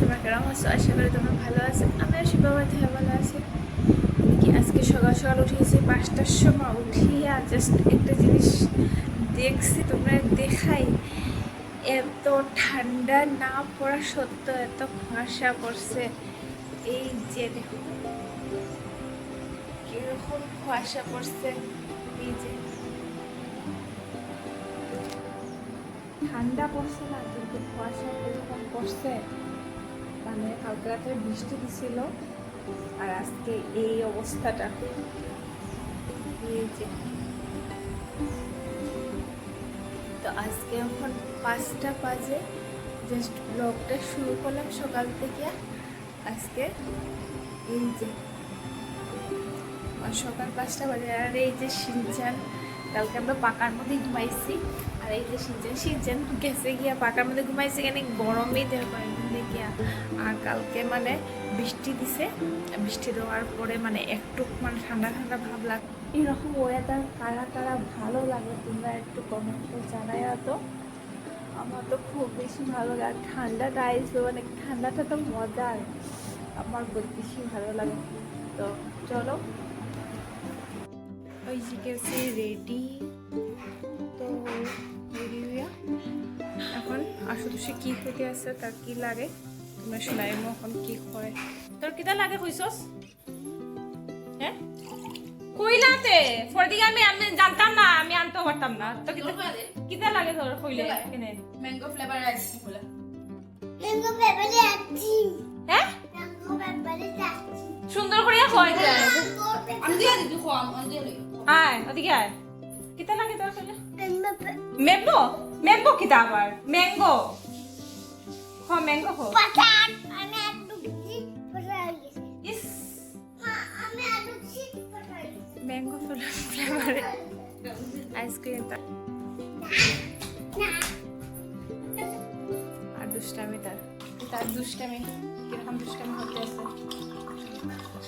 তোমরা কেমন আছো? আশা করি তোমরা ভালো আছো। আমিও শিবাবার থেকে ভালো আছি। কি আজকে সকাল সকাল উঠিয়েছি পাঁচটার সময় উঠিয়া জাস্ট একটা জিনিস দেখছি, তোমরা দেখাই। এত ঠান্ডা না পড়া সত্ত্বেও এত কুয়াশা পড়ছে। এই যে দেখো, কীরকম কুয়াশা পড়ছে। এই যে, ঠান্ডা পড়ছে না, কিন্তু কুয়াশা কীরকম পড়ছে। মানে কালকে রাতে বৃষ্টি দিছিল আর আজকে এই অবস্থাটা। তো আজকে এখন পাঁচটা বাজে। জাস্ট ব্লগটা শুরু করলাম সকাল থেকে। আজকে এই যে। সকাল পাঁচটা বাজে। আর এই যে সিনচান, কালকে আমরা পাকার মধ্যে ঘুমাইছি। আর এই যে সিনচান সিনচান গেছে গিয়া পাকার মধ্যে ঘুমাইছে কেন গরমই দেওয়ার কয়েকদিন গিয়া আর কালকে মানে বৃষ্টি দিছে। বৃষ্টি দেওয়ার পরে মানে একটু মানে ঠান্ডা ঠান্ডা ভাব লাগে এরকম ওয়েদার কারা কারা ভালো লাগে তোমরা একটু কমেন্টে জানাই তো। আমার তো খুব বেশি ভালো লাগে। ঠান্ডাটা আসবে মানে ঠান্ডাটা তো মজার। আমার খুব বেশি ভালো লাগে। তো চলো। ওই জিজ্ঞেসে রেডি তো রেডি হইয়া এখন আশুতোষে কি থেকে আছে তার কি লাগে? তোমরা শোনাই এখন কি হয় তোর কিটা লাগে কইছস? হ্যাঁ কইলাতে ফরদিকে আমি আমি জানতাম না আমি আনতেও পারতাম না। তো কিটা কিটা লাগে তোর কইলে কেনে। ম্যাঙ্গো ফ্লেভার আইসক্রিম বলে। ম্যাঙ্গো যাচ্ছি হ্যাঁ ম্যাঙ্গো যাচ্ছি সুন্দর করে হয় যায় আমি দিয়ে দিদি খো আমি দিয়ে দিই আয়। ওদিকে আয়। কিটা লাগে তোর কইলে। ম্যাঙ্গো মেম্বো কিটা আবার? ম্যাঙ্গো হ ম্যাঙ্গো হো ইস। ম্যাঙ্গো ফ্লেভারে আইসক্রিম আর দুষ্টামি তার তার দুষ্টামি কীরকম দুষ্টামি হতে আছে।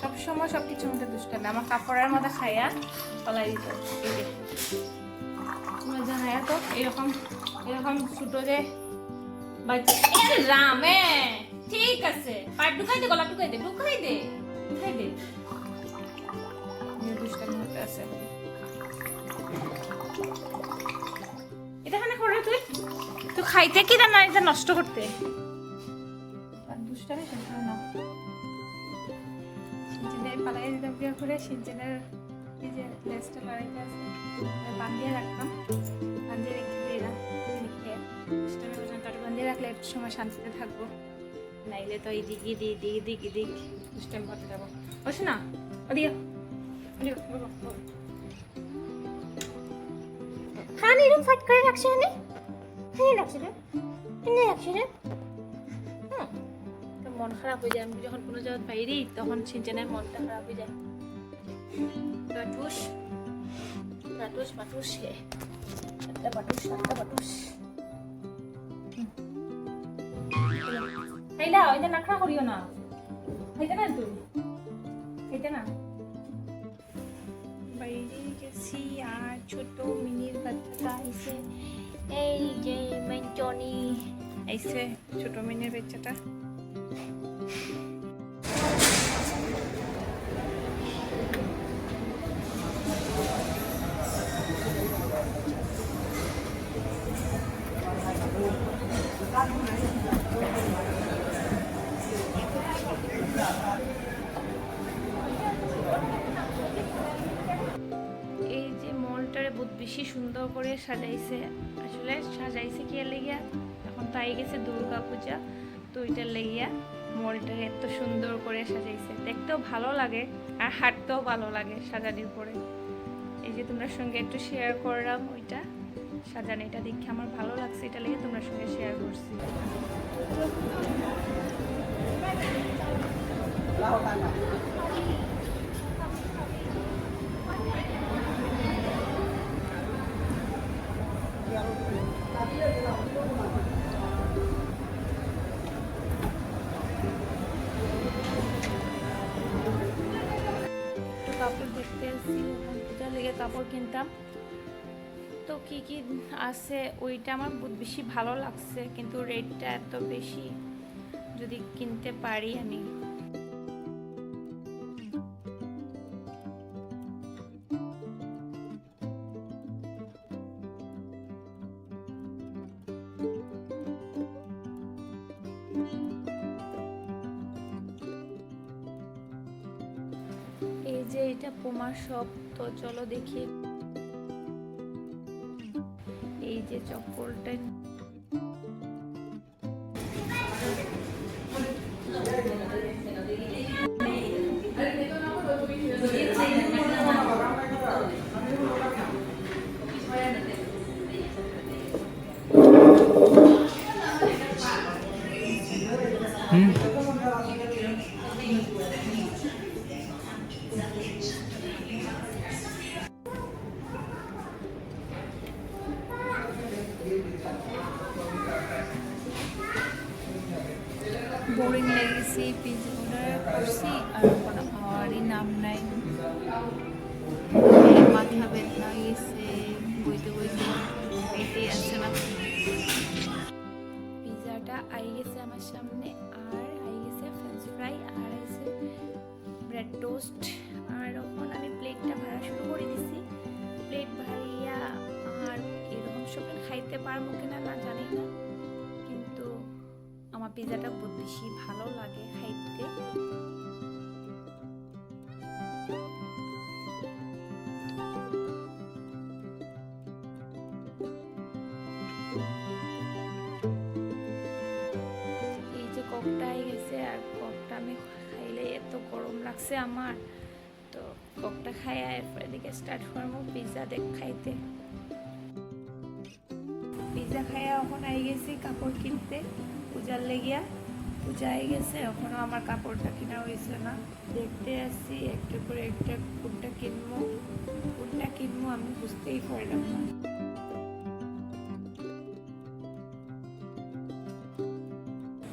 সব সময় সব কিছুর মধ্যে দুষ্টামি। আমার কাপড়ের মধ্যে খাইয়া পলাই দিত। এই যে। তোমরা জানাই তো এরকম। এরকম ছোট যে রামে ঠিক আছে। পাট ঢুকাই দে গলা ঢুকাই দে ঢুকাই দে ঢুকাই দে এটা করে খাইতে কি না। এটা নষ্ট করতে দুষ্টামি পালাই করে বান্ধিয়ে রাখতাম বান্ধিয়ে রেখে একটু সময় শান্তিতে থাকব। নাইলে তো এই দিক এদিক দিক দিক এদিক দুষ্টামি করতে যাব। বসে না ওদিকে। খান এরকম ফাট করে রাখছে এনে রাখছে রে। এনে রাখছে রে। মন খারাপ হয়ে যায়। আমি যখন কোনো জায়গায় বাইরে তখন সিনচেনের মনটা খারাপ হয়ে যায়। পাটুস পাটুস পাটুস একটা পাটুস একটা পাটুস খাইলা ওইটা নাখরা করিও না। খাইতে না তুই খাইতে না? বাইরে গেছি আর ছোট মিনির বাচ্চাটা আইসে এই যে মেঞ্চনি আইসে ছোট মিনির বাচ্চাটা। বেশি সুন্দর করে সাজাইছে। আসলে সাজাইছে কি লেগিয়া? এখন তো আই গেছে দুর্গা পূজা, তো ওইটার লেগিয়া মলটারে এত সুন্দর করে সাজাইছে। দেখতেও ভালো লাগে আর হাঁটতেও ভালো লাগে সাজানির পরে। এই যে তোমরা সঙ্গে একটু শেয়ার করলাম ওইটা। সাজানিটা দেখে আমার ভালো লাগছে, এটা লেগে তোমরা সঙ্গে শেয়ার করছি। একটু দেখতে আসছি পূজার লেগে কাপড় কিনতাম। তো কি কি আছে, ওইটা আমার বেশি ভালো লাগছে, কিন্তু রেটটা এত বেশি যদি কিনতে পারি আমি। এটা পোমা সব তো চলো দেখি। এই যে চপ্পলটা। বোরিং লেগেছে পিজা অর্ডার করছি আর কোনো খাওয়ারই নাম নাই মাথা ব্যথা গেছে বইতে বইতে পেটে আসছে না পিজাটা আই গেছে আমার সামনে আর আই গেছে ফ্রেঞ্চ ফ্রাই আর আইছে ব্রেড টোস্ট আর এখন আমি প্লেটটা ভাড়া শুরু করে দিছি প্লেট ভাড়িয়া আর এরকম সব খাইতে পারব কিনা না জানি না পিজাটা বহুত বেশি ভালো লাগে খাইতে। এই যে কপটা আই গেছে, আর কপটা আমি খাইলে এত গরম লাগছে আমার। তো কপটা খাই এরপর এদিকে স্টার্ট করব পিজা দেখ খাইতে। পিজা খাইয়া এখন আই গেছি কাপড় কিনতে। পূজার লেগিয়া। পূজা আই গেছে, এখনও আমার কাপড়টা কিনা হয়েছে না। দেখতে আসছি, একটা করে একটা কোনটা কিনবো কোনটা কিনবো আমি বুঝতেই পারলাম না।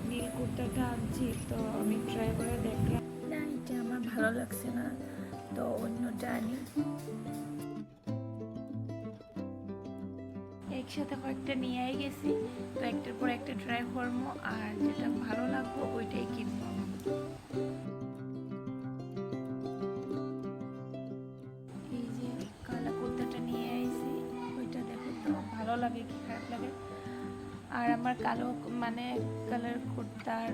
নীল কুর্তাটা আনছি, তো আমি ট্রাই করে দেখলাম। না, এটা আমার ভালো লাগছে না, তো অন্যটা আনি। একসাথে কয়েকটা নিয়েই গেছি। তো একটার পর একটা ট্রাই করব আর যেটা ভালো লাগবে ওইটাই কিনবো এই যে কালা কুর্তাটা নিয়ে আইছি, ওইটা দেখো তো, ভালো লাগে কি খারাপ লাগে? আর আমার কালো মানে কালার কুর্তা আর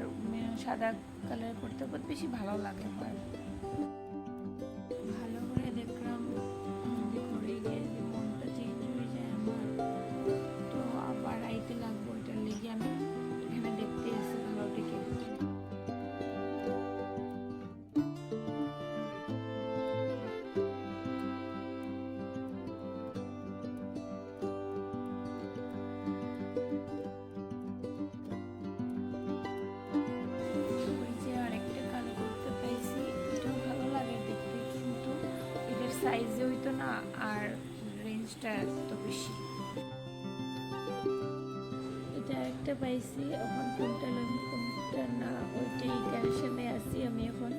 সাদা কালার কুর্তা বহুত বেশি ভালো লাগে আমার। হইতো না, আর রেঞ্জটা এত বেশি। এটা একটা পাইছি, এখন কোনটা লাগবে কোনটা না, ওইটাই টেনশনে আছি আমি এখন।